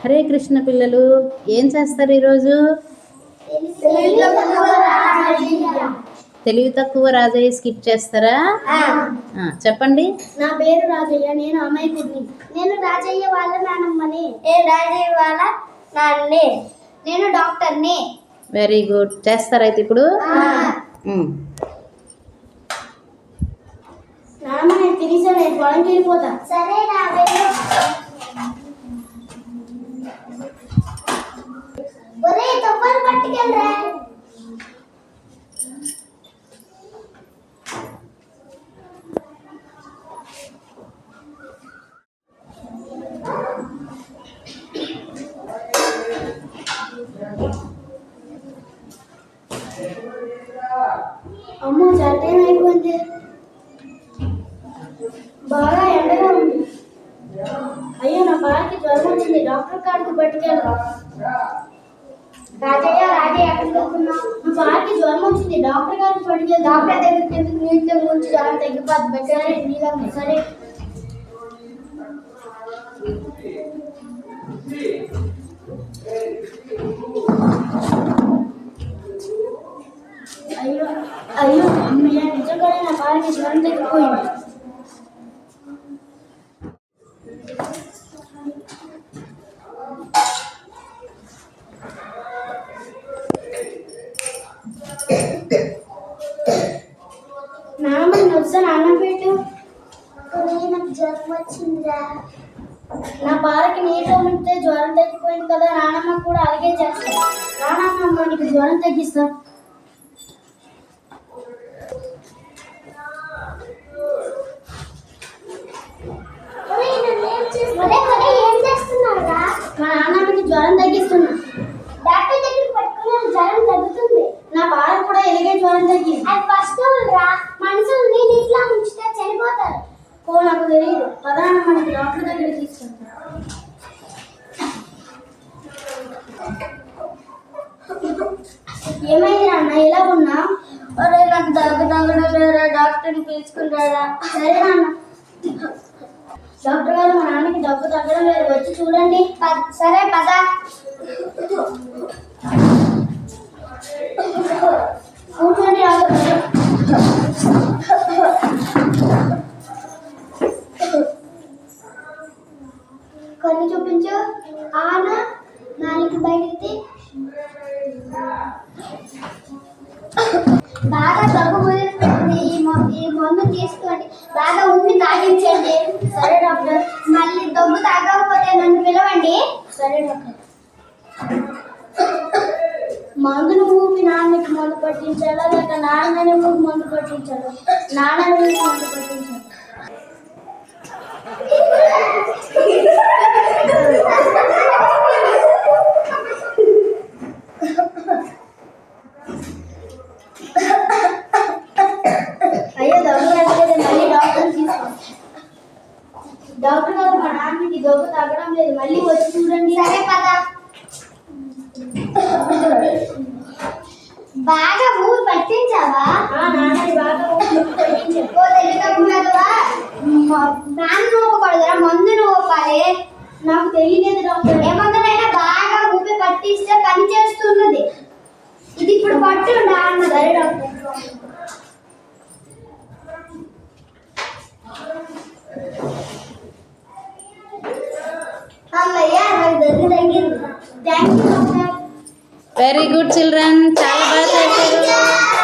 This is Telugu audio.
హరే కృష్ణ పిల్లలు ఏం చేస్తారు ఈరోజు? తెలివి తక్కువ రాజయ్య స్కిప్ చేస్తారా? ఆ, చెప్పండి. నా పేరు రాజయ్య నేను అమాయకుడిని నేను రాజయ్య వాళ్ళ నానమ్మని. నేను రాజయ్య వాళ్ళ నాన్నే? నేను డాక్టర్ని. వెరీ గుడ్ చేస్తారా అయితే ఇప్పుడు. నానమ్మ నేను తినేసా నేను పొలంకి వెళ్ళిపోతా. సరే నా టైం అయిపోయింది బాగా ఎండగా ఉంది. అయ్యో నా బాగా జ్వరం వచ్చింది. డాక్టర్ కాడికి పట్టుకెళ్ళరా? రాజయ్య రాజయ్య ఎక్కడికి వెళ్తున్నావు? నా బాగా జ్వరం వచ్చింది. డాక్టర్ గారికి పట్టుకెళ్ళి డాక్టర్ దగ్గరికి ఎందుకు నీళ్ళతో ముంచి జ్వరం తగ్గిపోద్ది? సరే నీళ్ళ సరే. నా జ్వరం తగ్గిపోయింది నాన్నమ్మ నేను వచ్చాను అన్నం పెట్టు నాకు జ్వరం వచ్చిందిరా. నా పాలకి నీటిలో ఉంటే జ్వరం తగ్గిపోయింది కదా నానమ్మ కూడా అలాగే చేస్తా నానమ్మ నీకు జ్వరం తగ్గిస్తా. ఓ నాకు తెలియదు పదాన మనకి డాక్టర్ దగ్గర తీసుకుంటా ఏమైంది నాన్న? ఎలా ఉన్నా అరే నాకు దగ్గు తగ్గడం లేదా డాక్టర్ని పిలుచుకుంటారా సరే నాన్న. డాక్టర్ గారు మా నాన్నకి దగ్గు తగ్గడం లేదు. వచ్చి చూడండి. సరే పద. కన్ను చూపించు. ఆన నాలుగు బయటకి. బాగా దగ్గు ముదిరిపోయింది ఈ ఈ మందు తీసుకోండి. బాగా ఉమ్మి తాగించండి. సరే డాక్టర్. మళ్ళీ దగ్గు తాగకపోతే నన్ను పిలవండి. సరే డాక్టర్. మందును ఊపి నాన్నకి మందు పట్టించాలా లేక నాన్నని ఊపి మందు పట్టించాలా? నాన్నని మందు పట్టించాలా అయ్యో దగ్గు తగ్గలేదు మళ్ళీ డాక్టర్ తీసుకోండి డాక్టర్ గారు దగ్గు తగ్గడం లేదు. మళ్ళీ వచ్చి చూడండి. సరే పద. బాగా ఊరు పట్టించావా? నాన్న ఊపకూడదురా మందును ఊపాలి నాకు తెలియలేదు డాక్టర్. ఏ మందునైనా బాగా ఊపి పట్టిస్తే పని చేస్తున్నది. ఇది ఇప్పుడు పట్టు నాన్న. సరే డాక్టర్. वेरी गुड चिल्ड्रन चाल बात